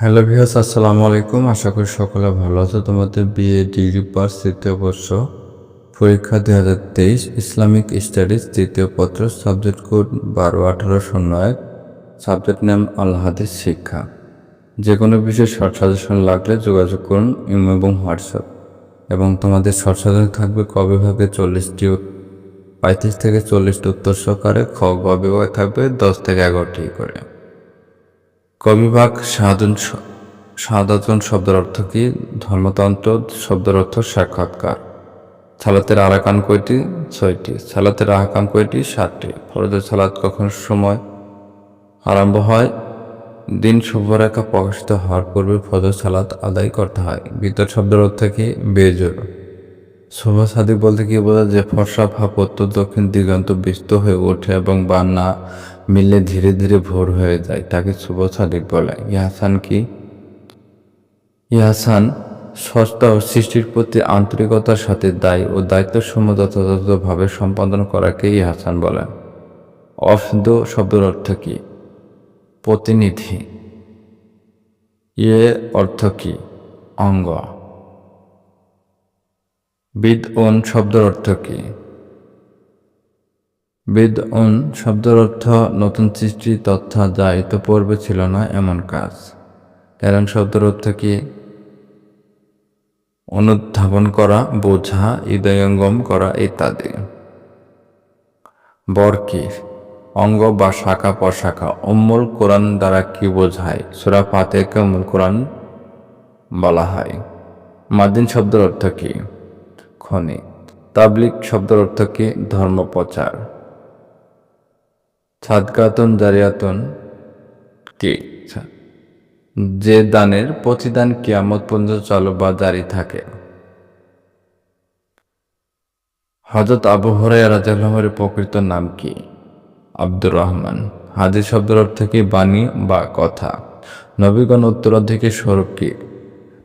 Hello views আসসালামু আলাইকুম। আশা করি সকলে ভালো আছো। তোমাদের বিএ ডিগ্রি পাস তৃতীয় বর্ষ পরীক্ষা দুই হাজার তেইশ ইসলামিক স্টাডিজ তৃতীয় পত্র, সাবজেক্ট কোড বারো আঠারো শূন্য এক, সাবজেক্ট নেম আল শিক্ষা। যে কোনো বিষয়ে শর্ট সাজেশন লাগলে যোগাযোগ করুন ইমো এবং হোয়াটসঅ্যাপ। এবং তোমাদের শর্ট সাজেশন থাকবে ক বিভাগে চল্লিশটি পঁয়ত্রিশ থেকে চল্লিশটি উত্তর সহকারে, খ বিভাগে থাকবে দশ থেকে এগারোটি করে। কবিভাগ সাধন সাধারণ শব্দের অর্থ কি? ধর্মতন্ত্র শব্দের অর্থ সাক্ষাৎকার। সালাতের আরাকান কয়টি? ছয়টি। সালাতের আহকাম কয়টি? সাতটি। ফরজের সালাত কখন সময় আরম্ভ হয়? দিন শুভরেখা প্রকাশিত হওয়ার পূর্বে ফজর সালাত আদায় করতে হয়। বিতর শব্দের অর্থ কি? বেজোর শুভ সাদিক বলতে কি বোঝা যে ফর্সা ভাব উত্তর দক্ষিণ দিগন্ত বিস্ত হয়ে ওঠে এবং বা না মিললে ধীরে ধীরে ভোর হয়ে যায়, তাকে শুভ সাদিক বলে ইহাসান কি? ইহাসান সস্তা ও সৃষ্টির প্রতি আন্তরিকতার সাথে দায় ও দায়িত্ব সমূহ যথাযথভাবে সম্পাদন করাকে ইহাসান বলে অফদ শব্দের অর্থ কি? প্রতিনিধি। ইয়ে অর্থ কি? অঙ্গ। বিদ ওন শব্দের অর্থ কি? বিদ ওন শব্দের অর্থ নতুন সৃষ্টি, তথ্য, যা পূর্বে ছিল না, এমন কাজ। কারণ শব্দের অর্থ কি? অনুধাবন করা, বোঝা, হৃদয়ঙ্গম করা ইত্যাদি। বর অঙ্গ বা শাখা প্রশাখা অম্মুল কোরআন দ্বারা কি বোঝায়? সুরা ফাতেকে অম্মুল কোরআন বলা হয়। মাদিন শব্দের অর্থ কি? খনি তাবলিক শব্দের অর্থ কি? ধর্ম প্রচার সাদকাতন জারিয়াতন। কি? যে দানের প্রতিদান কিয়ামত পর্যন্ত চালু বা জারি থাকে। হজরত আবু হরাইয়া রাজার প্রকৃত নাম কি? আব্দুর রহমান। হাদিস শব্দের অর্থ কি বাণী বা কথা? নবীগণ উত্তরাধিকারী স্বরূপ কি?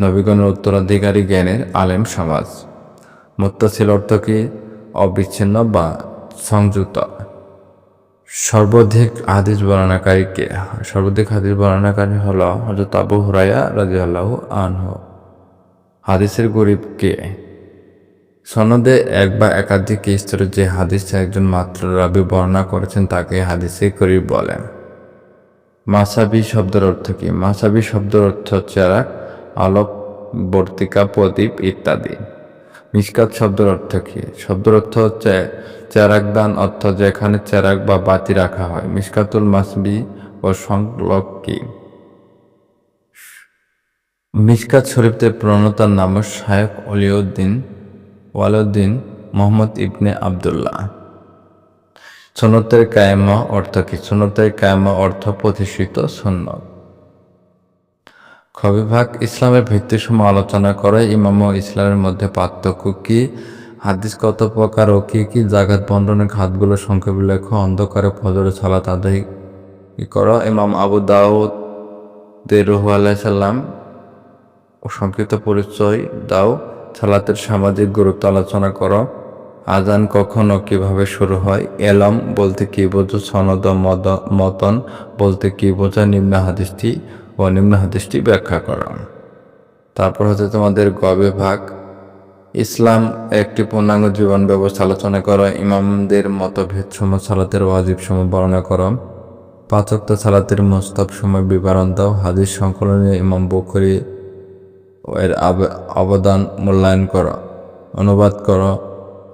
নবীগণের উত্তরাধিকারী জ্ঞানের আলেম সমাজ। মুত্তাসিল অর্থ কি? অবিচ্ছিন্ন বা সংযুক্ত। সর্বাধিক হাদিস বর্ণনাকারী কে সর্বাধিক হাদিস বর্ণনাকারী হল হজরত আবু হুরাইয়া রাজি আল্লাহ আনহ। হাদিসের গরিব কে? সনদে এক বা একাধিক স্তরে যে হাদিস একজন মাত্র রাবি বর্ণনা করেছেন, তাকে হাদিসে গরিব বলেন। মাসাবি শব্দের অর্থ কি? মাসাবি শব্দের অর্থ চেরাক আলোক বর্তিকা প্রদীপ ইত্যাদি। মিসকাত শব্দের অর্থ কি? শব্দের অর্থ হচ্ছে চেরাক দান, অর্থ যেখানে চেরাক বা বাতি রাখা হয়। মিসকাতুল মাসবি ও সংলক কি? মিসকাত শরীফদের প্রণতার নাম শায়ক অলিউদ্দিন ওয়ালুদ্দিন মোহাম্মদ ইবনে আবদুল্লাহ। সনতের কায়মা অর্থ কি? সনতের কায়মা অর্থ প্রতিষ্ঠিত সন্ন্যত খবিভাগ ইসলামের ভিত্তিসমূহ আলোচনা করে ইমাম ও ইসলামের মধ্যে পার্থক্য কি? হাদিস কত প্রকার ও কী কী জাগাত বন্টনের খাতগুলো সংক্ষেপে লেখ, অন্ধকারে ফজর সালাত আদায় করো। ইমাম আবু দাউদ দে রহু আলাইসাল্লাম ও সংক্ষিপ্ত পরিচয় দাও। সালাতের সামাজিক গুরুত্ব আলোচনা করো। আজান কখন ও কীভাবে শুরু হয়? এলম বলতে কী বোঝো? সনদ মদ, মতন বলতে কী বোঝা নিম্ন হাদিসটি ও নিম্ন হাদিসটি ব্যাখ্যা করা। তারপর হচ্ছে তোমাদের গ বিভাগ। ইসলাম একটি পূর্ণাঙ্গ জীবন ব্যবস্থা আলোচনা করা, ইমামদের মতভেদ সময় সালাতের ওয়াজিব সময় বর্ণনা করো। পাচক্ত সালাতের মোস্তাব সময় বিবরণ দাও। হাদিস সংকলনে ইমাম বকরি এর অবদান মূল্যায়ন করো, অনুবাদ করো।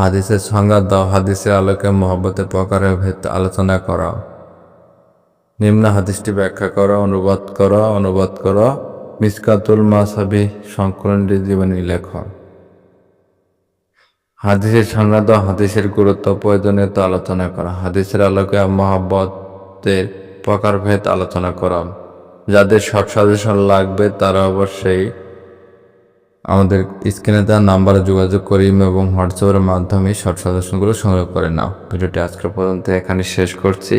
হাদিসের সংজ্ঞা দাও। হাদিসের আলোকে মহব্বতের প্রকারের ভেদ আলোচনা করো। নিম্ন হাদিসটি ব্যাখ্যা করা, অনুবাদ করা, অনুবাদ করো, মিসকাতুল মাসাবি সংকলনটি জীবনী লেখন। হাদিসের দাও হাদিসের গুরুত্ব প্রয়োজনীয়তা আলোচনা করা। হাদিসের আলোকে মহাব্বতের প্রকারভেদ আলোচনা করা। যাদের শর্ট সাজেশন লাগবে, তারা অবশ্যই আমাদের স্ক্রিনে দেওয়া নাম্বারে যোগাযোগ করি এবং হোয়াটসঅ্যাপের মাধ্যমে শর্ট সাজেশনগুলো সংগ্রহ করে নাও। ভিডিওটি আজকের পর্যন্ত এখানে শেষ করছি।